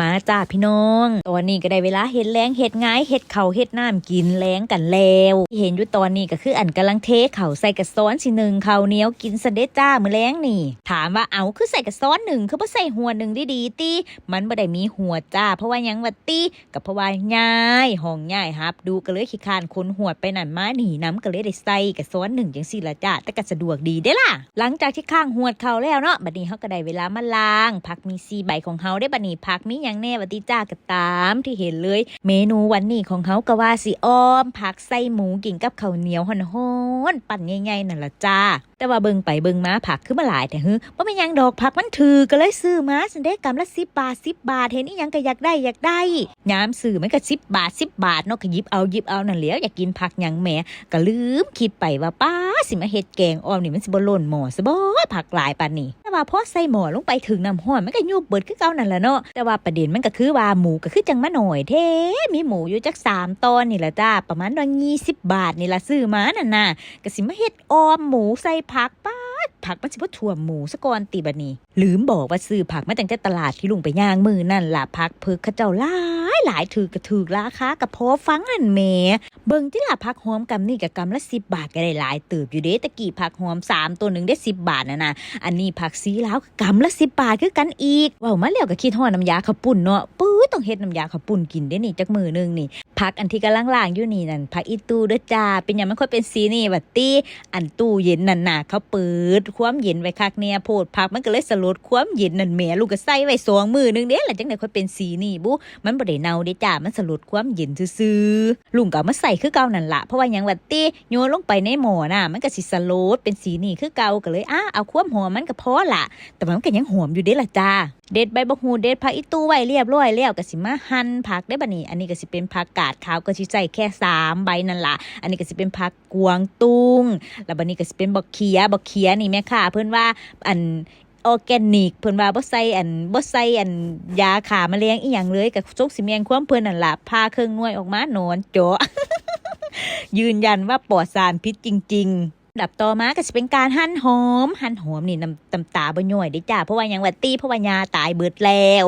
มาจ้าพี่น้อง ตอนนี้ก็ได้เวลาเห็ดแล้งเห็ดง่ายเห็ดเข่าเห็ดน้ำกินแล้งกันแล้วที่เห็นอยู่ตอนนี้ก็คืออันกำลังเทเข่าใส่กระซ้อนสิหนึ่งเข่าเหนียวกินสเด็จจ้ามือแล้งนี่ ถามว่าเอาคือใส่กระซ้อนหนึ่งคือบ่ใส่หัวหนึ่งดีดีตีมันบ่ได้มีหัวจ้า เพราะว่ายังวัดตีกับเพราะว่าง่ายห้องง่ายครับ ดูก็เลยขี้คานคนหัวไปนั่นมาหนีน้ำก็เลยได้ใส่กระซ้อนหนึ่งจังสี่ละจ้าแต่ก็สะดวกดีเด้ล่ะ หลังจากที่ข้างหัวเขาแล้วเนาะบัดนี้เขาก็ได้เวลามาล้าง ผักมีซีใบของเขาได้บัดนี้ผักมีหยังแน่วัติจ้าก็ตามที่เห็นเลย เมนูวันนี้ของเขาก็ว่าสิอ้อมผักไส้หมูกินกับข้าวเหนียวฮ้อนๆปั่นง่ายๆนั่นละจ้า แต่ว่าเบิ่งไปเบิ่งมาผักคือมาหลายแต่ฮึว่าไม่ยังดอกผักมันถือก็เลยซื้อมาสันได้กำละสิบบาทสิบบาทเห็นอีหยังก็อยากได้อยากได้ยามซื้อมันก็สิบบาทสิบบาทเนาะก็ยิบเอายิบเอานั่นแหล้วอยากกินผักยังแหมก็ลืมคิดไปว่าป้าสิมาเฮ็ดแกงอ้อมนี่มันสิบ่ล่นหม้อซะบ่ผักหลายปานนี้แต่ว่าพอใส่หม้อลงไปถึงน้ำห้อนมันก็ยุบเบิดคือเก่านั่นแหละเนาะแต่ว่าประเด็นมันก็คือว่าหมูก็คือจังมาหน่อยเท่มีหมูอยู่จักสามตอนนี่แหละจ้าประมาณว่ายี่สิบบาทนี่ละซื้อมานั่นน่ะก็สิมาเฮ็ดออมหมูใส่ผักป้าผักมันสิบ่ถั่วหมูสะกอนตีบัดนี้ลืมบอกว่าซื้อผักมาตั้งแต่ตลาดที่ลุงไปย่างมือนั่นล่ะผักเพิกเขาเจ้าหลา หลายถือกระถือราคากระพาะฟังนั่นแหมเบิ่งที่ล่ะผักหอมกำนี่กับกำละ10บบาทก็ได้หลายติบอยู่เด้ตะกี้ผักหอม3ตัวหนึ่งได้10บบาทนะนะอันนี้ผักซีแลาวกำละ10บบาทคือกันอีกว้ามาแล้วก็คิดฮอดน้ำยาข้าวปุ้นเนาะปื้อต้องเฮ็ดน้ำยาข้าวปุ้นกินได้นี่จักมือหนึงนี่ผักอันที่กำลังล่างอยู่นี่นั่นผักอีตูเด้อจ้าเป็นยังมันค่อยเป็นสีนี่บัดตี้อันตู้เย็นนั่นน่ะเขาเปิดความเย็นไว้คักเนี่ยโพดผักมันก็เลยสลดความเย็นนั่นแหมลูกก็ใส่ไว้สองมือนึงเด้แล้วจังได๋ค่อยเป็นสีนี่บุมันบ่ได้น่าเด้จ้ามันสลดความเย็นซื่อๆลุงก็มาใส่คือเก่านั่นละเพราะว่ายังบัดตี้โยนลงไปในหม้อน่ะ มันก็สิสลดเป็นสีนี่คือเก่าก็เลยอ้าเอาความหอมมันก็พอละแต่มันก็ยังหอมอยู่เด้ละจ้าเด็ดใบบักฮูเด็ดผักอีตู้ไว้เรียบร้อยแล้วก็สิมาหั่นผักได้บัดนี้ อันนี้ก็สิเป็นผักกาดขาวก็สิใส่แค่สามใบนั่นล่ะอันนี้ก็สิเป็นผักกวางตุ้งแล้วบัดนี้ก็สิเป็นบักเขียบักเขียนี่แม่ค่ะ เพิ่อนว่าอัน ออร์แกนิกเพิ่นว่าบ่ใส่อันบ่ใส่อันยาฆ่าแมลงอีหยังเลยก็จกสิแมงความเพิ่นนั่นล่ะพาเครื่องน่วยออกมานอนเจาะยืนยันว่าปลอดสารพิษจริง ๆดับต่อมาก็จะเป็นการหั่นหอม หั่นหอมนี่น้ำตำตาบ่ย่อยได้จ้าเพราะว่ายังว่าตีเพราะว่ายาตายเบิดแล้ว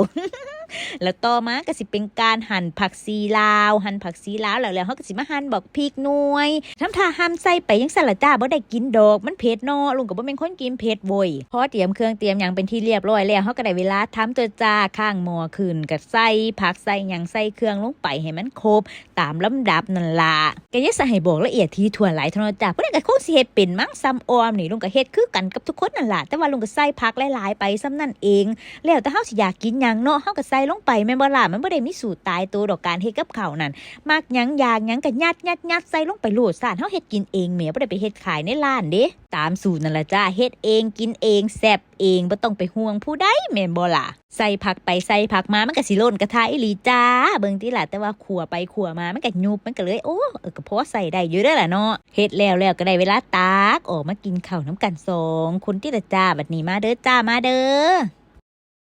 แล้วต่อมาก็สิเป็นการหั่นผักซีลาว หั่นผักซีลาวแล้วแล้วเขาก็สิมาหั่นบอกพริกหน่วยทำท่าห้ามใส่ไปยังสลัดจ้าบ่ได้กินดอกมันเผ็ดเนาะลุงก็บ่เป็นคนกินเผ็ดโวยพอเตรียมเครื่องเตรียมหยังเป็นที่เรียบร้อยแล้วเขาก็ได้เวลาทำตัวจ้าข้างหม้อขึ้นก็ใส่ผักใส่หยังใส่เครื่องลงไปให้มันครบตามลำดับนั่นล่ะก็อยังให้บอกละเอียดทีถั่วหลายเทานนจ้าเพื่อนก็คงสิเฮ็ดเป็นมั้งซ้ำออมนี่ลุงก็เฮ็ดคือกันกับทุกคนนั่นล่ะแต่ว่าลุงก็ใส่ผักหลายๆไปซ้ำนั่นเอง แล้วแต่เฮาสิอยากกินหยังเนาะเฮาก็ใส่ลงไปแม่นบ่ล่ะมันบ่ได้มีสูตรตายตัวดอกการเฮ็ดกับข้าวนั่นมักหยังอยากหยังก็ยัดยัดยัดใส่ลงไปโลดซ่านเฮาเฮ็ดกินเองแหมบ่ได้ไปเฮ็ดขายในร้านเด้ตามสูตรนั่นล่ะจ้าเฮ็ดเองกินเองแซ่บเองบ่ต้องไปห่วงผู้ใดแม่นบ่ล่ะใส่ผักไปใส่ผักมามันก็สิล่นกระทะอีหลีจ้าเบิ่งติล่ะแต่ว่าขัวไปขัวมามันก็ยุบมันก็เลยโอ้เออก็พอใส่ได้อยู่เด้อล่ะเนาะเฮ็ดแล้วแล้วก็ได้เวลาตากออกมากินข้าวน้ำกันสองคนที่ละจ้าบัดนี้มาเด้อจ้ามาเด้อ